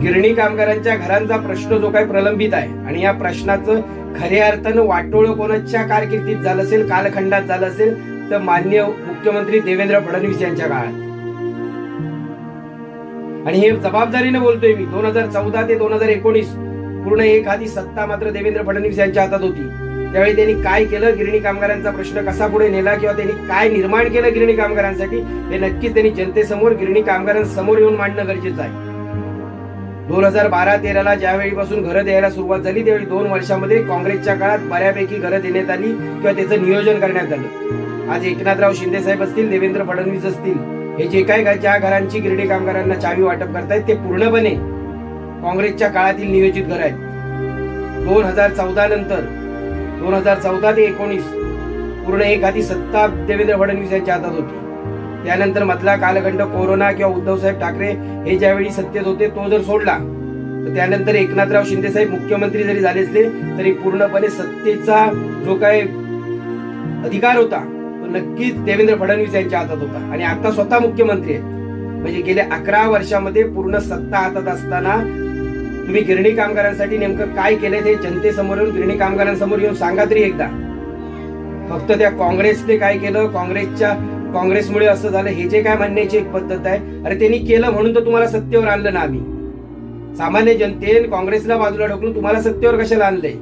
गिरणी कामगारांच्या घरांचा प्रश्न जो काही प्रलंबित आहे आणि या प्रश्नाचं खऱ्या अर्थानं वाटोळ कोणाच्या कारकिर्दीत झालं असेल कालखंडात झालं असेल तर मान्य मुख्यमंत्री देवेंद्र फडणवीस यांच्या काळात. आणि हे जबाबदारीने बोलतोय मी दोन हजार चौदा ते दोन हजार एकोणीस पूर्ण एखादी सत्ता मात्र देवेंद्र फडणवीस यांच्या हातात होती. त्यावेळी त्यांनी काय केलं गिरणी कामगारांचा प्रश्न कसा पुढे नेला किंवा त्यांनी काय निर्माण केलं गिरणी कामगारांसाठी हे नक्कीच त्यांनी जनतेसमोर गिरणी कामगारांसमोर येऊन मांडणं गरजेचं आहे. दोन हजार बारा तेराला ज्यावेळीपासून घरं द्यायला सुरुवात झाली त्यावेळी दोन वर्षामध्ये काँग्रेसच्या काळात बऱ्यापैकी घरं देण्यात आली किंवा त्याचं नियोजन करण्यात आलं. आज एकनाथराव शिंदे साहेब असतील देवेंद्र फडणवीस असतील हे जे काय ज्या घरांची गिरडी कामगारांना चावी वाटप करतायत ते पूर्णपणे काँग्रेसच्या काळातील नियोजित घर आहेत. दोन हजार चौदा नंतर दोन हजार चौदा ते एकोणीस पूर्ण एक आधी सत्ता देवेंद्र फडणवीस यांच्या हातात होती. त्यानंतर मधला कालखंड कोरोना किंवा उद्धवसाहेब ठाकरे हे ज्यावेळी सत्तेत होते तो जर सोडला तर त्यानंतर एकनाथराव शिंदे साहेब मुख्यमंत्री जरी झाले असले तरी पूर्णपणे सत्तेचा जो काय अधिकार होता तो नक्कीच देवेंद्र फडणवीस यांच्या हातात होता. आणि आता स्वतः मुख्यमंत्री आहेत. म्हणजे गेल्या अकरा वर्षामध्ये पूर्ण सत्ता हातात असताना तुम्ही गिरणी कामगारांसाठी नेमकं काय केलंय ते जनतेसमोर येऊन गिरणी कामगारांसमोर येऊन सांगा तरी एकदा. फक्त त्या काँग्रेसने काय केलं? काँग्रेसच्या काँग्रेसमुळे असं झालं हे जे काय म्हणण्याची एक पद्धत आहे अरे त्यांनी केलं म्हणून तर तुम्हाला सत्तेवर आणलं ना आम्ही. सामान्य जनतेने काँग्रेसला बाजूला ढकलून तुम्हाला सत्तेवर कशाला आणलंय?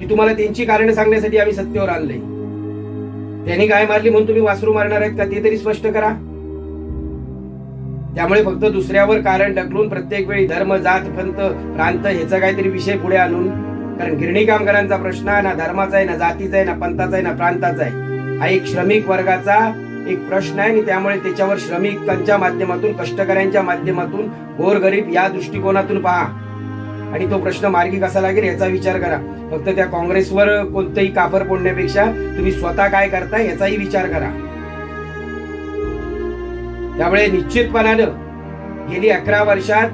की तुम्हाला त्यांची कारणं सांगण्यासाठी आम्ही सत्तेवर आणलंय? त्यांनी काय मारली म्हणून तुम्ही वासरू मारणार आहेत का ते तरी स्पष्ट करा. त्यामुळे फक्त दुसऱ्यावर कारण ढकलून प्रत्येक वेळी धर्म जात पंत प्रांत ह्याचा काहीतरी विषय पुढे आणून कारण गिरणी कामगारांचा प्रश्न ना धर्माचा आहे ना जातीचा आहे ना पंथाचा आहे ना प्रांताचा आहे हा एक श्रमिक वर्गाचा एक प्रश्न आहे आणि त्यामुळे त्याच्यावर श्रमिकांच्या माध्यमातून कष्टकऱ्यांच्या माध्यमातून गोरगरीब या दृष्टिकोनातून पहा. आणि तो प्रश्न मार्गी कसा लागेल याचा विचार करा. फक्त त्या काँग्रेसवर कोणतंही कापर फोडण्यापेक्षा तुम्ही स्वतः काय करता याचाही विचार करा. त्यामुळे निश्चितपणानं गेली अकरा वर्षात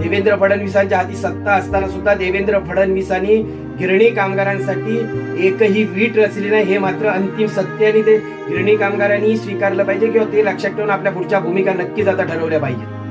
देवेंद्र फडणवीसांच्या हाती सत्ता असताना सुद्धा देवेंद्र फडणवीसांनी गिरणी कामगारांसाठी एकही वीट रचली नाही. हे मात्र अंतिम सत्य आणि ते गिरणी कामगारांनी स्वीकारलं पाहिजे किंवा ते लक्षात ठेवून आपल्या पुढच्या भूमिका नक्कीच आता ठरवल्या पाहिजेत.